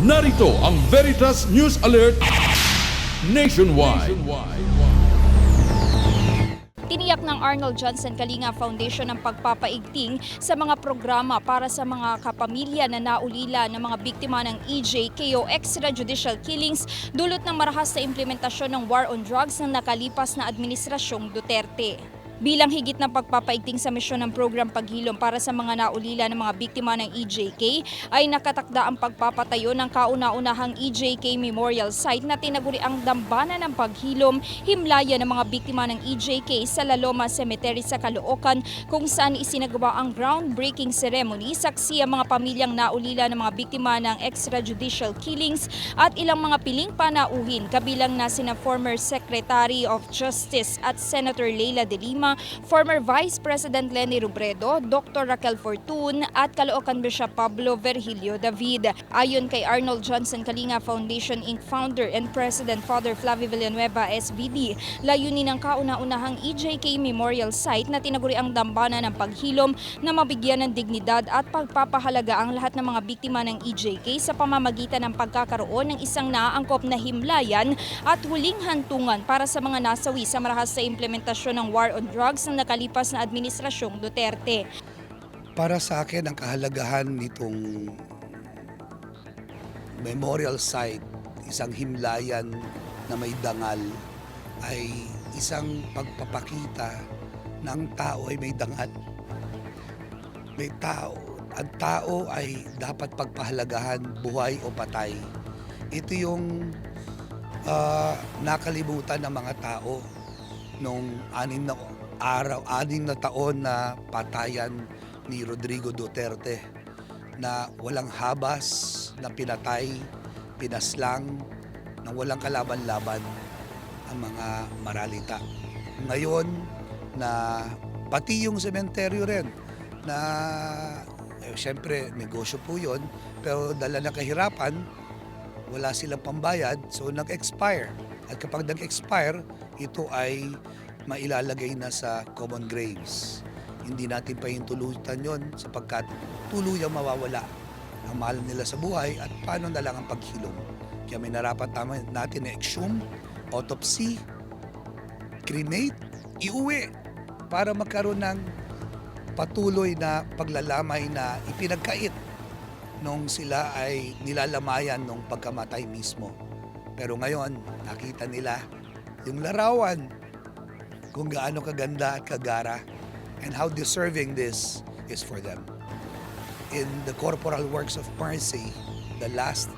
Narito ang Veritas News Alert Nationwide. Tiniyak ng Arnold Johnson Kalinga Foundation ang pagpapaigting sa mga programa para sa mga kapamilya na naulila ng mga biktima ng E EJK o extrajudicial killings dulot ng marahas na implementasyon ng war on drugs ng nakalipas na administrasyong Duterte. Bilang higit na pagpapaigting sa misyon ng program paghilom para sa mga naulila ng mga biktima ng EJK ay nakatakda ang pagpapatayo ng kauna-unahang EJK Memorial Site na tinaguri ang dambana ng paghilom himlaya ng mga biktima ng EJK sa Laloma Cemetery sa Caloocan kung saan isinagawa ang groundbreaking ceremony saksi ang mga pamilyang naulila ng mga biktima ng extrajudicial killings at ilang mga piling panauhin kabilang na sina former Secretary of Justice at Senator Leila de Lima, former Vice President Lenny Robredo, Dr. Raquel Fortun at Caloocan Bishop Pablo Virgilio David. Ayon kay Arnold Johnson Kalinga Foundation Inc. founder and President Father Flavio Villanueva SVD, layunin ng kauna-unahang EJK Memorial Site na tinaguri ang dambana ng paghilom na mabigyan ng dignidad at pagpapahalaga ang lahat ng mga biktima ng EJK sa pamamagitan ng pagkakaroon ng isang naaangkop na himlayan at huling hantungan para sa mga nasawi sa marahas sa implementasyon ng war on drugs ng nakalipas na administrasyong Duterte. Para sa akin, ang kahalagahan nitong memorial site, isang himlayan na may dangal, ay isang pagpapakita na ang tao ay may dangal. May tao. Ang tao ay dapat pagpahalagahan buhay o patay. Ito yung ah, nakalimutan ng mga tao nung anim na araw, anim na taon na patayan ni Rodrigo Duterte na walang habas, na pinatay, pinaslang, na walang kalaban-laban ang mga maralita. Ngayon na pati yung sementeryo rin na eh, syempre negosyo po yun pero dala ng kahirapan wala silang pambayad so nag-expire at kapag nag-expire ito ay mailalagay na sa common graves hindi natin pahintulutan yon sapagkat tuluyang mawawala ang mahal nila sa buhay at paano na lang ang paghilom kaya may narapat tama natin na exhume autopsy cremate iuwi para magkaroon ng patuloy na paglalamay na ipinagkait nung sila ay nilalamayan nung pagkamatay mismo. Pero ngayon, nakita nila yung larawan kung gaano kaganda at kagara and how deserving this is for them. In the corporal works of mercy, the last,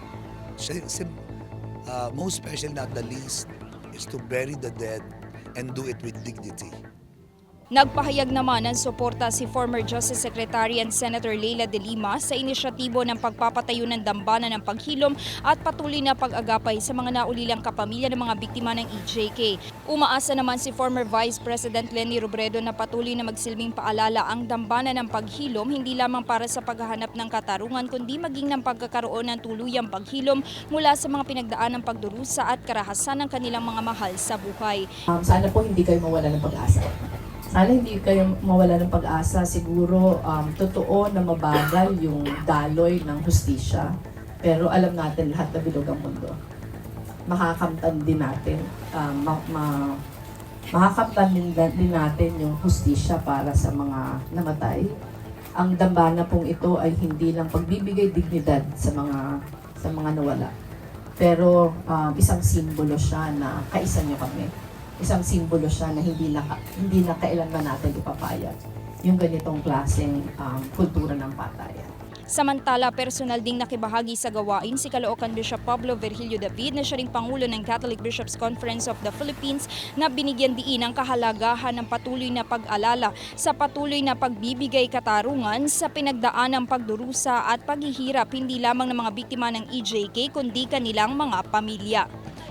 uh, most special not the least, is to bury the dead and do it with dignity. Nagpahayag naman ng suporta si former Justice Secretary and Senator Leila de Lima sa inisyatibo ng pagpapatayo ng dambana ng paghilom at patuloy na pag-agapay sa mga naulilang kapamilya ng mga biktima ng EJK. Umaasa naman si former Vice President Lenny Robredo na patuloy na magsilbing paalala ang dambana ng paghilom hindi lamang para sa paghahanap ng katarungan kundi maging ng pagkakaroon ng tuluyang paghilom mula sa mga pinagdaan ng pagdurusa at karahasan ng kanilang mga mahal sa buhay. Um, sana po hindi kayo mawala ng pag-asa. Sana hindi kayo mawala ng pag-asa. Siguro um, totoo na mabagal yung daloy ng hustisya. Pero alam natin lahat na bilog ang mundo. Makakamtan din natin. Um, ma- ma- makakamtan din, din natin yung hustisya para sa mga namatay. Ang dambana pong ito ay hindi lang pagbibigay dignidad sa mga sa mga nawala. Pero um, isang simbolo siya na kaisa niyo kami isang simbolo siya na hindi na, hindi na kailanman natin ipapayag yung ganitong klaseng um, kultura ng patayan. Samantala, personal ding nakibahagi sa gawain si Caloocan Bishop Pablo Virgilio David na siya ring Pangulo ng Catholic Bishops Conference of the Philippines na binigyan diin ang kahalagahan ng patuloy na pag-alala sa patuloy na pagbibigay katarungan sa pinagdaan ng pagdurusa at paghihirap hindi lamang ng mga biktima ng EJK kundi kanilang mga pamilya.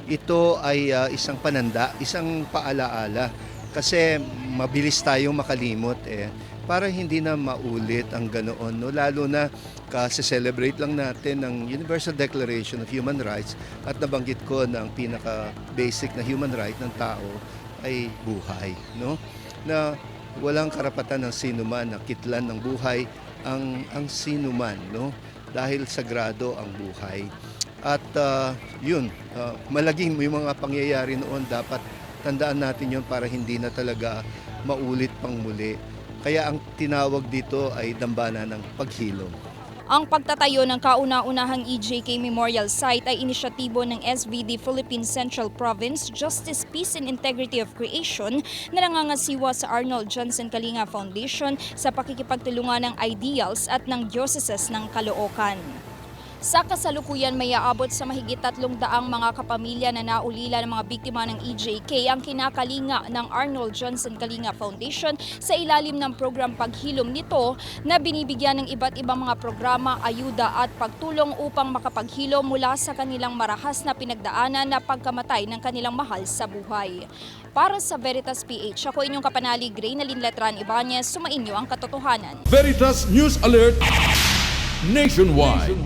Ito ay ah, isang pananda, isang paalaala. Kasi mabilis tayong makalimot eh. Para hindi na maulit ang ganoon no? Lalo na kasi celebrate lang natin ng Universal Declaration of Human Rights at nabanggit ko na ang pinaka basic na human right ng tao ay buhay no? Na walang karapatan ng sinuman na kitlan ng buhay ang ang sinuman no? Dahil sagrado ang buhay At ah, yun, ah, malaging yung mga pangyayari noon dapat tandaan natin yun para hindi na talaga maulit pang muli. Kaya ang tinawag dito ay dambana ng paghilom. Ang pagtatayo ng kauna-unahang EJK Memorial Site ay inisyatibo ng SVD Philippine Central Province Justice, Peace and Integrity of Creation na nangangasiwa sa Arnold Johnson Kalinga Foundation sa pakikipagtulungan ng ideals at ng Dioceses ng Caloocan. Sa kasalukuyan may aabot sa mahigit tatlong daang mga kapamilya na naulila ng mga biktima ng EJK ang kinakalinga ng Arnold Johnson Kalinga Foundation sa ilalim ng program paghilom nito na binibigyan ng iba't ibang mga programa, ayuda at pagtulong upang makapaghilom mula sa kanilang marahas na pinagdaanan na pagkamatay ng kanilang mahal sa buhay. Para sa Veritas PH, ako inyong kapanalig Reynalyn Letran Ibanez, sumainyo ang katotohanan. Veritas News Alert Nationwide.